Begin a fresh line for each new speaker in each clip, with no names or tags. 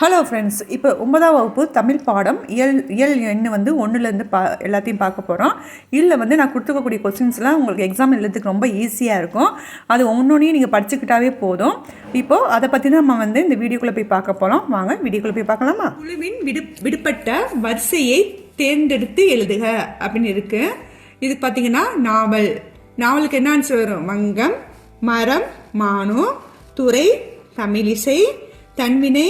hello friends இப்போ ஒன்பதாம் வகுப்பு தமிழ் பாடம் இயல் இயல் எண்ணு வந்து ஒன்றுலேருந்து பா எல்லாத்தையும் பார்க்க போகிறோம் இதில் வந்து நான் கொடுத்துக்கக்கூடிய கொஸ்டின்ஸ்லாம் உங்களுக்கு எக்ஸாம் எழுதுறதுக்கு ரொம்ப ஈஸியாக இருக்கும் அது ஒன்றொன்றையும் நீங்கள் படிச்சுக்கிட்டாவே போதும் இப்போது அதை பற்றி நம்ம வந்து இந்த வீடியோக்குள்ளே போய் பார்க்க போகிறோம் வாங்க வீடியோக்குள்ளே போய் பார்க்கலாமா
குழுவின் விடு விடுபட்ட வரிசையை தேர்ந்தெடுத்து எழுதுக அப்படின்னு இருக்குது இது பார்த்தீங்கன்னா நாவல் நாவலுக்கு என்ன ஆன்சர் வரும் வங்கம் மரம் மானு துறை தமிழிசை தன்வினை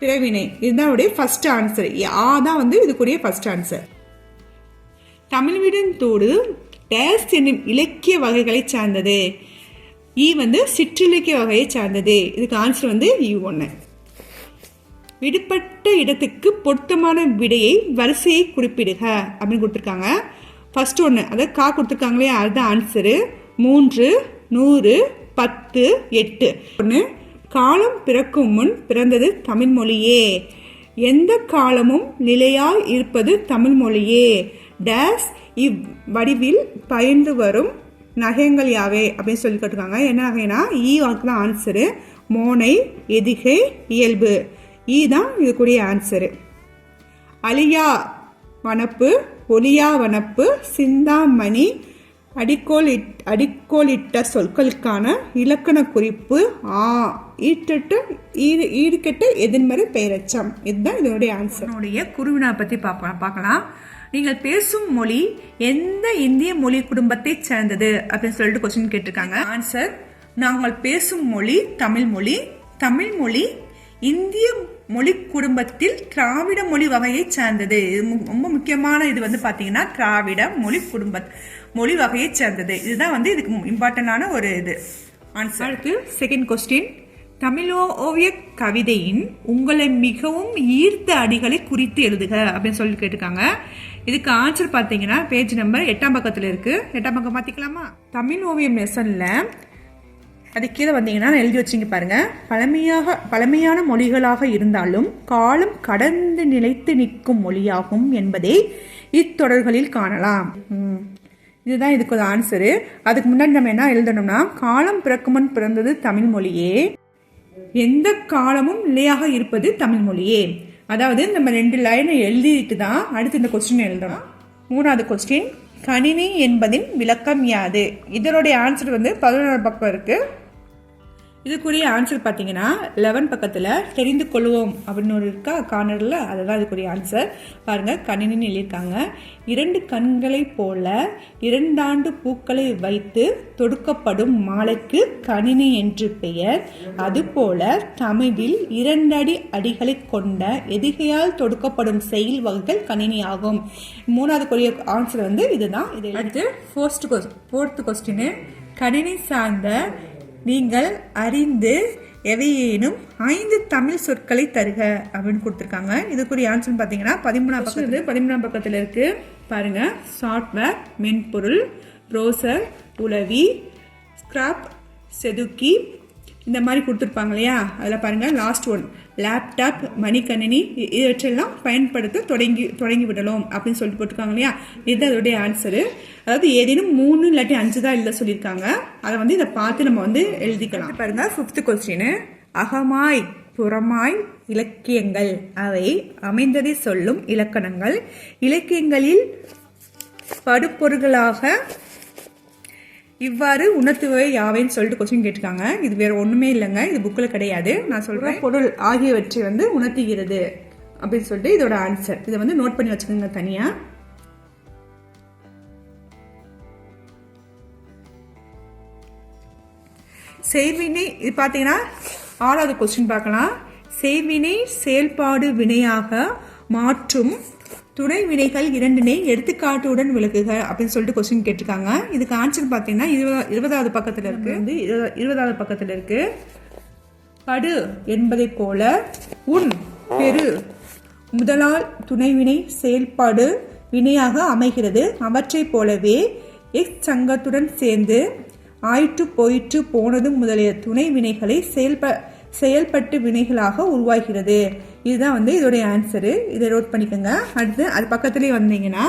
பிறவினை இதுதான் உடைய ஃபர்ஸ்ட் ஆன்சர் ஆ தான் வந்து இதுக்குரிய ஃபர்ஸ்ட் ஆன்சர் தமிழ் விடத்தோடு டேஸ் என்னும் இலக்கிய வகைகளை சார்ந்தது ஈ வந்து சிற்றிலக்கிய வகையை சார்ந்தது இதுக்கு ஆன்சர் வந்து இ ஒன்று விடுபட்ட இடத்துக்கு பொருத்தமான விடையை வரிசையை குறிப்பிடுக அப்படின்னு கொடுத்துருக்காங்க ஃபஸ்ட் ஒன்று அதாவது கா கொடுத்துருக்காங்களே அதுதான் ஆன்சரு மூன்று நூறு பத்து எட்டு ஒன்று காலம் பிறக்கும் முன் பிறந்தது தமிழ்மொழியே எந்த காலமும் நிலையாய் இருப்பது தமிழ்மொழியே டேஸ் இவ்வடிவில் பயின்று வரும் நகைங்கள் யாவை அப்படின்னு சொல்லி கேட்டுருக்காங்க என்ன நகைனா ஈ வாக்கு தான் ஆன்சரு மோனை எதிகை இயல்பு ஈ தான் இதுக்குரிய ஆன்சரு அழியா வனப்பு ஒலியா வனப்பு சிந்தாமணி அடிக்கோலிட் அடிக்கோளிட்ட சொற்களுக்கான இலக்கண குறிப்பு ஆ ஈட்டுட்டு ஈடு ஈடுக்கட்டு எதிர்மறை பெயரச்சம் இதுதான் இதனுடைய ஆன்சர்
என்னுடைய குருவினா பற்றி பார்ப்போம் பார்க்கலாம் நீங்கள் பேசும் மொழி எந்த இந்திய மொழி குடும்பத்தை சேர்ந்தது அப்படின்னு சொல்லிட்டு கொஸ்டின் கேட்டிருக்காங்க ஆன்சர் நாங்கள் பேசும் மொழி தமிழ் மொழி தமிழ் மொழி இந்திய மொழி குடும்பத்தில் திராவிட மொழி வகையை சார்ந்தது ரொம்ப முக்கியமான இது வந்து பார்த்தீங்கன்னா திராவிட மொழி குடும்ப மொழி வகையை சேர்ந்தது இதுதான் வந்து இதுக்கு இம்பார்ட்டண்டான ஒரு இது ஆன்சர் அடுத்து செகண்ட் கொஸ்டின் தமிழோ ஓவிய கவிதையின் உங்களை மிகவும் ஈர்த்த அடிகளை குறித்து எழுதுக அப்படின்னு சொல்லி கேட்டிருக்காங்க இதுக்கு ஆன்சர் பார்த்தீங்கன்னா பேஜ் நம்பர் எட்டாம் பக்கத்தில் இருக்குது எட்டாம் பக்கம் பார்த்திக்கலாமா தமிழ் ஓவியம் லெசனில் அது கீழே வந்தீங்கன்னா எழுதி வச்சிங்க பாருங்கள் பழமையாக பழமையான மொழிகளாக இருந்தாலும் காலம் கடந்து நிலைத்து நிற்கும் மொழியாகும் என்பதை இத்தொடர்களில் காணலாம் இதுதான் இதுக்கு ஒரு ஆன்சரு அதுக்கு முன்னாடி நம்ம என்ன எழுதணும்னா காலம் பிறக்குமன் பிறந்தது தமிழ் மொழியே எந்த காலமும் நிலையாக இருப்பது தமிழ் மொழியே அதாவது நம்ம ரெண்டு லைனை எழுதிட்டு தான் அடுத்து இந்த கொஸ்டின் எழுதணும் மூணாவது கொஸ்டின் கணினி என்பதின் விளக்கம் யாது இதனுடைய ஆன்சர் வந்து பதினோரு பக்கம் இருக்குது இதுக்குரிய ஆன்சர் பார்த்தீங்கன்னா லெவன் பக்கத்தில் தெரிந்து கொள்வோம் அப்படின்னு ஒரு இருக்கா கார்னரில் அதுதான் இதுக்குரிய ஆன்சர் பாருங்கள் கணினின்னு எழுதியிருக்காங்க இரண்டு கண்களை போல இரண்டாண்டு பூக்களை வைத்து தொடுக்கப்படும் மாலைக்கு கணினி என்று பெயர் அதுபோல தமிழில் இரண்டடி அடிகளை கொண்ட எதிகையால் தொடுக்கப்படும் செயல் வகைகள் கணினி ஆகும் மூணாவது மூணாவதுக்குரிய ஆன்சர் வந்து இதுதான்
இதை அடுத்து ஃபோர்ஸ்ட் கொஸ்ட் ஃபோர்த்து கொஸ்டின் கணினி சார்ந்த நீங்கள் அறிந்து எவையேனும் ஐந்து தமிழ் சொற்களை தருக அப்படின்னு கொடுத்துருக்காங்க இதுக்குரிய ஆன்சர் பார்த்தீங்கன்னா பதிமூணாம் பக்கம் பக்கத்தில் பதிமூணாம் பக்கத்தில் இருக்குது பாருங்கள் சாஃப்ட்வேர் மென்பொருள் ப்ரோசர் உளவி ஸ்கிராப் செதுக்கி இந்த மாதிரி கொடுத்துருப்பாங்க இல்லையா அதில் பாருங்கள் லாஸ்ட் ஒன் லேப்டாப் மணிக்கணினி இவற்றெல்லாம் பயன்படுத்த தொடங்கி தொடங்கி விடலாம் அப்படின்னு சொல்லிட்டு போட்டிருக்காங்க இல்லையா இது அதோடைய ஆன்சரு அதாவது ஏதேனும் மூணு இல்லாட்டி அஞ்சு தான் இல்லை சொல்லியிருக்காங்க அதை வந்து இதை பார்த்து நம்ம வந்து எழுதிக்கலாம் பாருங்கள் ஃபிஃப்த்து கொஸ்டின் அகமாய் புறமாய் இலக்கியங்கள் அவை அமைந்ததை சொல்லும் இலக்கணங்கள் இலக்கியங்களில் படுப்பொருள்களாக இவ்வாறு உணர்த்துவை யாவைன்னு சொல்லிட்டு கொஸ்டின் கேட்டிருக்காங்க இது வேற ஒன்றுமே இல்லைங்க இது புக்கில் கிடையாது நான் சொல்கிறேன் பொருள் ஆகியவற்றை வந்து உணர்த்துகிறது அப்படின்னு சொல்லிட்டு இதோட ஆன்சர் இதை வந்து நோட் பண்ணி வச்சுக்கோங்க தனியாக செய்வினை இது பார்த்தீங்கன்னா ஆறாவது கொஸ்டின் பார்க்கலாம் செய்வினை செயல்பாடு வினையாக மாற்றும் துணை வினைகள் இரண்டினை எடுத்துக்காட்டுடன் விளக்குக அப்படின்னு சொல்லிட்டு கொஸ்டின் கேட்டிருக்காங்க இதுக்கு ஆன்சர் பார்த்தீங்கன்னா இருபது இருபதாவது பக்கத்தில் இருக்குது வந்து இருபதாவது பக்கத்தில் இருக்குது படு என்பதை போல உன் பெரு முதலால் துணைவினை செயல்பாடு வினையாக அமைகிறது அவற்றை போலவே எக்ஸ் சங்கத்துடன் சேர்ந்து ஆயிற்று போயிற்று போனது முதலிய துணை வினைகளை செயல்ப செயல்பட்டு வினைகளாக உருவாகிறது இதுதான் வந்து இதோடைய ஆன்சரு இதை நோட் பண்ணிக்கோங்க அடுத்து அது பக்கத்துலேயே வந்தீங்கன்னா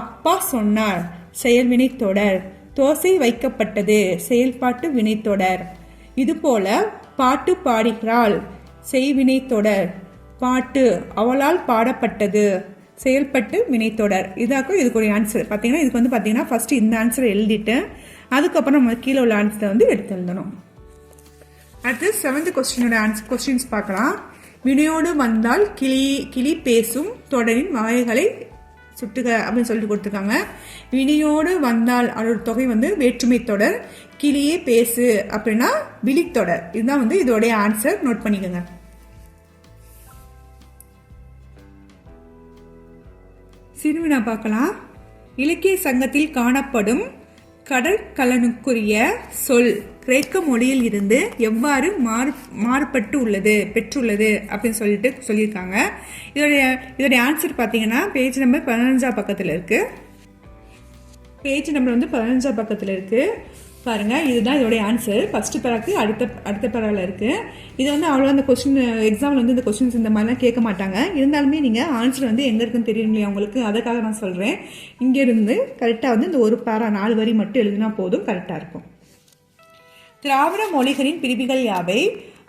அப்பா சொன்னார் செயல்வினை தொடர் தோசை வைக்கப்பட்டது செயல்பாட்டு வினைத்தொடர் இதுபோல பாட்டு பாடுகிறாள் செய்வினை தொடர் பாட்டு அவளால் பாடப்பட்டது செயல்பட்டு வினைத்தொடர் இதாக்கும் இதுக்குரிய ஆன்சர் பார்த்தீங்கன்னா இதுக்கு வந்து பார்த்தீங்கன்னா ஃபஸ்ட்டு இந்த ஆன்சரை எழுதிட்டு அதுக்கப்புறம் நம்ம கீழே உள்ள ஆன்சரை வந்து எடுத்து எழுதணும் அடுத்து செவன்த் கொஸ்டினோட ஆன்சர் கொஸ்டின்ஸ் பார்க்கலாம் வினையோடு வந்தால் கிளி கிளி பேசும் தொடரின் வகைகளை சுட்டுக அப்படின்னு சொல்லிட்டு கொடுத்துருக்காங்க வினையோடு வந்தால் அதோட தொகை வந்து வேற்றுமை தொடர் கிளியே பேசு அப்படின்னா தொடர் இதுதான் வந்து இதோடைய ஆன்சர் நோட் பண்ணிக்கோங்க சிறுவினா பார்க்கலாம் இலக்கிய சங்கத்தில் காணப்படும் கடற்கலனுக்குரிய சொல் கிரேக்க மொழியில் இருந்து எவ்வாறு மாறு மாறுபட்டு உள்ளது பெற்றுள்ளது அப்படின்னு சொல்லிட்டு சொல்லியிருக்காங்க இதோடைய இதோடைய ஆன்சர் பார்த்தீங்கன்னா பேஜ் நம்பர் பதினஞ்சா பக்கத்தில் இருக்குது பேஜ் நம்பர் வந்து பதினஞ்சா பக்கத்தில் இருக்குது பாருங்கள் இதுதான் இதோடைய ஆன்சர் ஃபஸ்ட்டு பேராக்கு அடுத்த அடுத்த பேராவில் இருக்குது இது வந்து அவ்வளோ அந்த கொஸ்டின் எக்ஸாமில் வந்து இந்த கொஸ்டின்ஸ் இந்த மாதிரிலாம் கேட்க மாட்டாங்க இருந்தாலுமே நீங்கள் ஆன்சர் வந்து எங்கே இருக்குன்னு தெரியும் இல்லையா உங்களுக்கு அதுக்காக நான் சொல்கிறேன் இங்கேருந்து கரெக்டாக வந்து இந்த ஒரு பேரா நாலு வரி மட்டும் எழுதினா போதும் கரெக்டாக இருக்கும் திராவிட மொழிகளின் பிரிவுகள் யாவை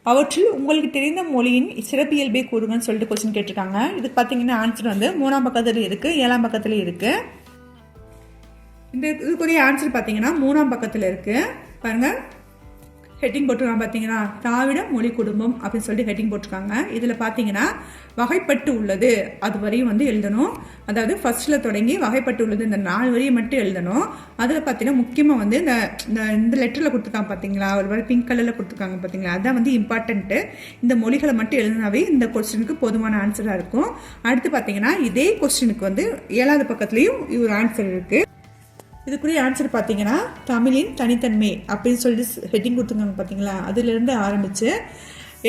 அவற்றில் உங்களுக்கு தெரிந்த மொழியின் சிறப்பியல்பே கூறுங்கன்னு சொல்லிட்டு கொஸ்டின் கேட்டிருக்காங்க இதுக்கு பார்த்தீங்கன்னா ஆன்சர் வந்து மூணாம் பக்கத்தில் இருக்குது ஏழாம் பக்கத்துலேயும் இருக்குது இந்த இதுக்குரிய ஆன்சர் பார்த்தீங்கன்னா மூணாம் பக்கத்தில் இருக்குது பாருங்கள் ஹெட்டிங் போட்டிருக்காங்க பார்த்தீங்கன்னா திராவிட மொழி குடும்பம் அப்படின்னு சொல்லிட்டு ஹெட்டிங் போட்டிருக்காங்க இதில் பார்த்தீங்கன்னா வகைப்பட்டு உள்ளது அது வரையும் வந்து எழுதணும் அதாவது ஃபர்ஸ்ட்டில் தொடங்கி வகைப்பட்டு உள்ளது இந்த நாலு வரியை மட்டும் எழுதணும் அதில் பார்த்தீங்கன்னா முக்கியமாக வந்து இந்த இந்த லெட்டரில் கொடுத்துருக்காங்க பார்த்தீங்களா ஒரு மாதிரி பிங்க் கலரில் கொடுத்துருக்காங்க பார்த்தீங்களா அதுதான் வந்து இம்பார்ட்டண்ட்டு இந்த மொழிகளை மட்டும் எழுதினாவே இந்த கொஸ்டினுக்கு போதுமான ஆன்சராக இருக்கும் அடுத்து பார்த்தீங்கன்னா இதே கொஸ்டினுக்கு வந்து ஏழாவது பக்கத்துலேயும் ஒரு ஆன்சர் இருக்குது இதுக்குரிய ஆன்சர் பார்த்தீங்கன்னா தமிழின் தனித்தன்மை அப்படின்னு சொல்லிட்டு ஹெட்டிங் கொடுத்துருக்காங்க பார்த்தீங்களா அதுலேருந்து ஆரம்பித்து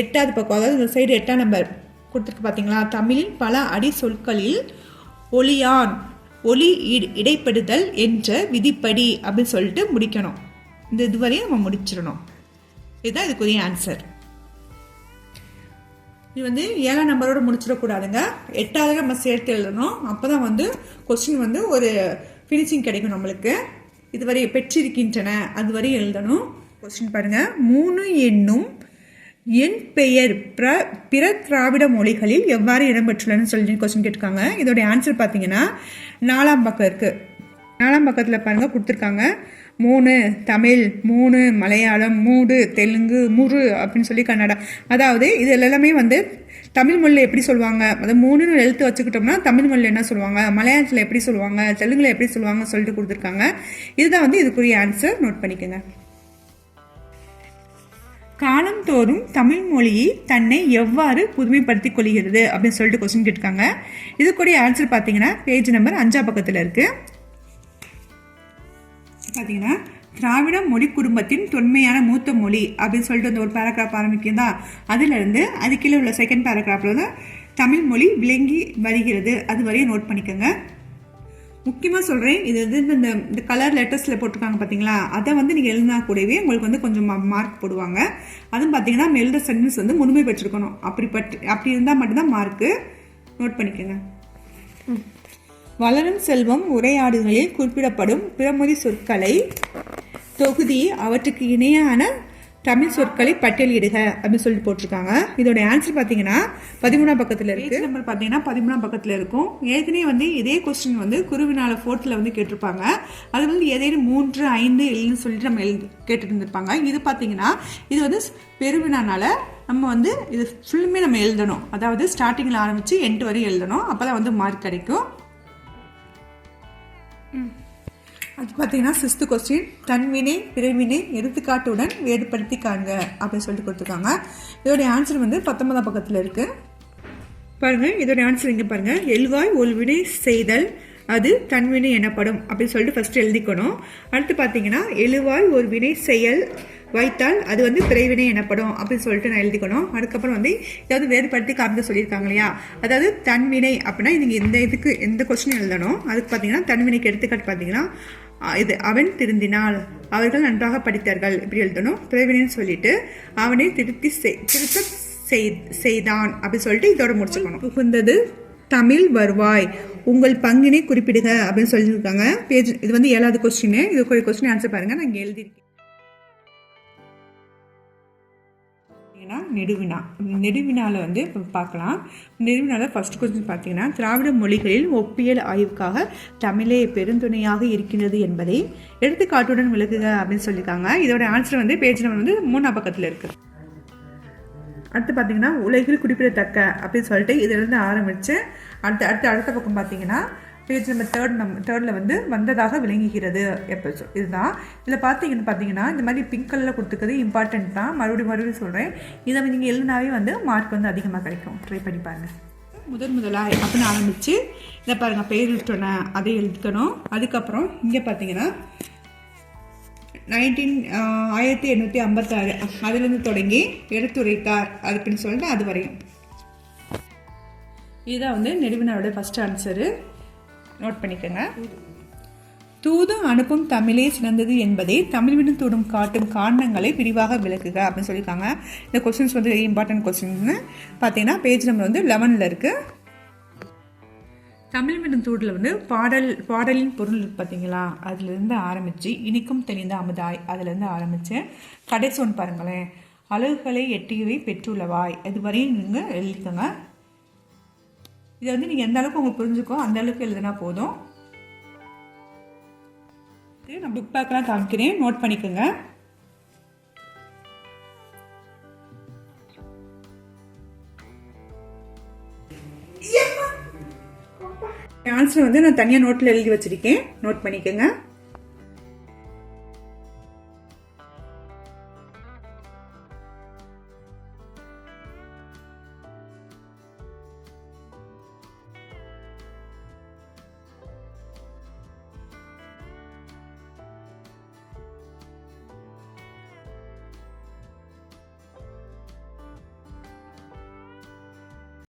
எட்டாவது பக்கம் அதாவது இந்த சைடு எட்டாம் நம்பர் கொடுத்துருக்கு பார்த்தீங்களா தமிழின் பல அடி சொற்களில் ஒளியான் ஒளி இடைப்படுதல் என்ற விதிப்படி அப்படின்னு சொல்லிட்டு முடிக்கணும் இந்த இதுவரையும் நம்ம முடிச்சிடணும் இதுதான் இதுக்குரிய ஆன்சர் இது வந்து ஏழாம் நம்பரோடு முடிச்சிடக்கூடாதுங்க எட்டாவது நம்ம சேர்த்து எழுதணும் அப்போ தான் வந்து கொஸ்டின் வந்து ஒரு ஃபினிஷிங் கிடைக்கும் நம்மளுக்கு இதுவரை பெற்றிருக்கின்றன அதுவரை எழுதணும் கொஸ்டின் பாருங்கள் மூணு என்னும் என் பெயர் பிர பிற திராவிட மொழிகளில் எவ்வாறு இடம்பெற்றுள்ளன்னு சொல்லி கொஸ்டின் கேட்டிருக்காங்க இதோடைய ஆன்சர் பார்த்தீங்கன்னா நாலாம் பக்கம் இருக்குது நாலாம் பக்கத்தில் பாருங்கள் கொடுத்துருக்காங்க மூணு தமிழ் மூணு மலையாளம் மூடு தெலுங்கு முரு அப்படின்னு சொல்லி கன்னடா அதாவது இது எல்லாமே வந்து தமிழ் மொழியில் எப்படி சொல்லுவாங்க அதாவது மூணுன்னு எழுத்து வச்சுக்கிட்டோம்னா தமிழ் மொழியில் என்ன சொல்லுவாங்க மலையாளத்தில் எப்படி சொல்லுவாங்க தெலுங்கில் எப்படி சொல்லுவாங்க சொல்லிட்டு கொடுத்துருக்காங்க இதுதான் வந்து இதுக்குரிய ஆன்சர் நோட் பண்ணிக்கோங்க காலந்தோறும் தமிழ் மொழியை தன்னை எவ்வாறு புதுமைப்படுத்திக் கொள்கிறது அப்படின்னு சொல்லிட்டு கொஸ்டின் கேட்டிருக்காங்க இதுக்குரிய ஆன்சர் பார்த்தீங்கன்னா பேஜ் நம்பர் அஞ்சா பக்கத்தில் இருக்குது பார்த்தீங்கன்னா திராவிட மொழி குடும்பத்தின் தொன்மையான மூத்த மொழி அப்படின்னு சொல்லிட்டு அந்த ஒரு பேராகிராஃப் ஆரம்பிக்குதா அதுலேருந்து அது கீழே உள்ள செகண்ட் பேராகிராஃபில் தான் தமிழ் மொழி விளங்கி வருகிறது அது வரையும் நோட் பண்ணிக்கோங்க முக்கியமாக சொல்கிறேன் இது வந்து இந்த இந்த கலர் லெட்டர்ஸில் போட்டிருக்காங்க பார்த்தீங்களா அதை வந்து நீங்கள் எழுதினா கூடவே உங்களுக்கு வந்து கொஞ்சம் மார்க் போடுவாங்க அதுவும் பார்த்தீங்கன்னா எழுத சென்டென்ஸ் வந்து முழுமை பெற்றிருக்கணும் அப்படி பற்றி அப்படி இருந்தால் மட்டும்தான் மார்க்கு நோட் பண்ணிக்கோங்க வளரும் செல்வம் உரையாடுகளில் குறிப்பிடப்படும் பிறமொழி சொற்களை தொகுதி அவற்றுக்கு இணையான தமிழ் சொற்களை பட்டியலிடுக அப்படின்னு சொல்லி போட்டிருக்காங்க இதோட ஆன்சர் பார்த்தீங்கன்னா பதிமூணாம் பக்கத்தில் இருக்கு நம்பர் பார்த்தீங்கன்னா பதிமூணாம் பக்கத்தில் இருக்கும் ஏற்கனவே வந்து இதே கொஸ்டின் வந்து குருவினால ஃபோர்த்தில் வந்து கேட்டிருப்பாங்க அது வந்து ஏதேனும் மூன்று ஐந்து இல்லைன்னு சொல்லிட்டு நம்ம எழுந்து கேட்டுட்டு இருந்திருப்பாங்க இது பார்த்தீங்கன்னா இது வந்து பெருவினானால நம்ம வந்து இது ஃபுல்லுமே நம்ம எழுதணும் அதாவது ஸ்டார்டிங்கில் ஆரம்பித்து எண்டு வரையும் எழுதணும் அப்போ தான் வந்து மார்க் கிடைக்கும் அது பார்த்தீங்கன்னா சிஸ்து கொஸ்டின் தன்வினை பிறவினை எடுத்துக்காட்டுடன் வேறுபடுத்தி காண்க அப்படின்னு சொல்லிட்டு கொடுத்துருக்காங்க இதோடைய ஆன்சர் வந்து பத்தொன்பதாம் பக்கத்தில் இருக்குது பாருங்கள் இதோடைய ஆன்சர் இங்கே பாருங்கள் எல்வாய் ஒரு வினை செய்தல் அது தன்வினை எனப்படும் அப்படின்னு சொல்லிட்டு ஃபஸ்ட்டு எழுதிக்கணும் அடுத்து பார்த்தீங்கன்னா எழுவாய் ஒரு வினை செயல் வைத்தால் அது வந்து பிறவினை எனப்படும் அப்படின்னு சொல்லிட்டு நான் எழுதிக்கணும் அதுக்கப்புறம் வந்து ஏதாவது வேறுபடுத்தி காமிக்க சொல்லியிருக்காங்க இல்லையா அதாவது தன்வினை அப்படின்னா நீங்கள் இந்த இதுக்கு எந்த கொஸ்டின் எழுதணும் அதுக்கு பார்த்தீங்கன்னா தன்வினைக்கு எடுத்துக்காட்டு பார்த்தீங்கன்னா இது அவன் திருந்தினாள் அவர்கள் நன்றாக படித்தார்கள் இப்படி எழுதணும் பிரவீனன் சொல்லிட்டு அவனை திருத்தி திருத்த செய்தான் அப்படி சொல்லிட்டு இதோட முடிச்சுக்கணும் புகுந்தது தமிழ் வருவாய் உங்கள் பங்கினை குறிப்பிடுங்க அப்படின்னு சொல்லியிருக்காங்க பேஜ் இது வந்து ஏழாவது கொஸ்டின் இது கொஸ்டின் ஆன்சர் பாருங்கள் நான் எழுதியிருக்கேன் பார்த்தீங்கன்னா நெடுவினா நெடுவினாவில் வந்து பார்க்கலாம் நெடுவினாவில் ஃபஸ்ட் கொஸ்டின் பார்த்தீங்கன்னா திராவிட மொழிகளில் ஒப்பியல் ஆய்வுக்காக தமிழே பெருந்துணையாக இருக்கின்றது என்பதை எடுத்துக்காட்டுடன் விளக்குக அப்படின்னு சொல்லியிருக்காங்க இதோட ஆன்சர் வந்து பேஜ் நம்பர் வந்து மூணாம் பக்கத்தில் இருக்குது அடுத்து பார்த்தீங்கன்னா உலகில் குறிப்பிடத்தக்க அப்படின்னு சொல்லிட்டு இதிலிருந்து ஆரம்பித்து அடுத்து அடுத்து அடுத்த பக்கம் பார்த்தீங்கன்னா பேஜ் நம்பர் தேர்ட் நம் தேர்டில் வந்து வந்ததாக விளங்குகிறது எபிசோட் இதுதான் இதில் பார்த்தீங்கன்னு பார்த்தீங்கன்னா இந்த மாதிரி பிங்க் கலரில் கொடுத்துக்கிறது இம்பார்ட்டன்ட் தான் மறுபடியும் மறுபடியும் சொல்கிறேன் இதை நீங்கள் எழுதினாவே வந்து மார்க் வந்து அதிகமாக கிடைக்கும் ட்ரை பண்ணி பாருங்கள் முதன் முதலாக அப்படின்னு ஆரம்பித்து இதை பாருங்கள் பெயர் சொன்னேன் அதை எழுதிக்கணும் அதுக்கப்புறம் இங்கே பார்த்தீங்கன்னா நைன்டீன் ஆயிரத்தி எண்ணூற்றி ஐம்பத்தாறு அதுலேருந்து தொடங்கி எடுத்துரைத்தார் அப்படின்னு சொல்லிட்டு அது வரையும் இதுதான் வந்து நெடுவினாரோட ஃபஸ்ட் ஆன்சரு நோட் பண்ணிக்கோங்க தூதும் அனுப்பும் தமிழே சிறந்தது என்பதை தமிழ் தூடும் காட்டும் காரணங்களை விரிவாக விளக்குக அப்படின்னு சொல்லியிருக்காங்க இந்த கொஸ்டின்ஸ் வந்து இம்பார்ட்டன்ட் கொஸ்டின்னு பார்த்தீங்கன்னா பேஜ் நம்பர் வந்து லெவனில் இருக்குது தமிழ் தூடில் வந்து பாடல் பாடலின் பொருள் பார்த்தீங்களா அதுலேருந்து ஆரம்பித்து இனிக்கும் தெளிந்த அமுதாய் அதுலேருந்து ஆரம்பித்து கடைசி ஒன்று பாருங்களேன் அழகுகளை எட்டியவை பெற்றுள்ளவாய் இதுவரையும் நீங்கள் எழுதிக்கோங்க இதை வந்து நீங்கள் எந்த அளவுக்கு உங்களுக்கு புரிஞ்சுக்கோ அந்த அளவுக்கு எழுதுனா போதும் நான் புக் பேக்கெலாம் காமிக்கிறேன் நோட் பண்ணிக்கோங்க ஆன்சர் வந்து நான் தனியாக நோட்டில் எழுதி வச்சுருக்கேன் நோட் பண்ணிக்கோங்க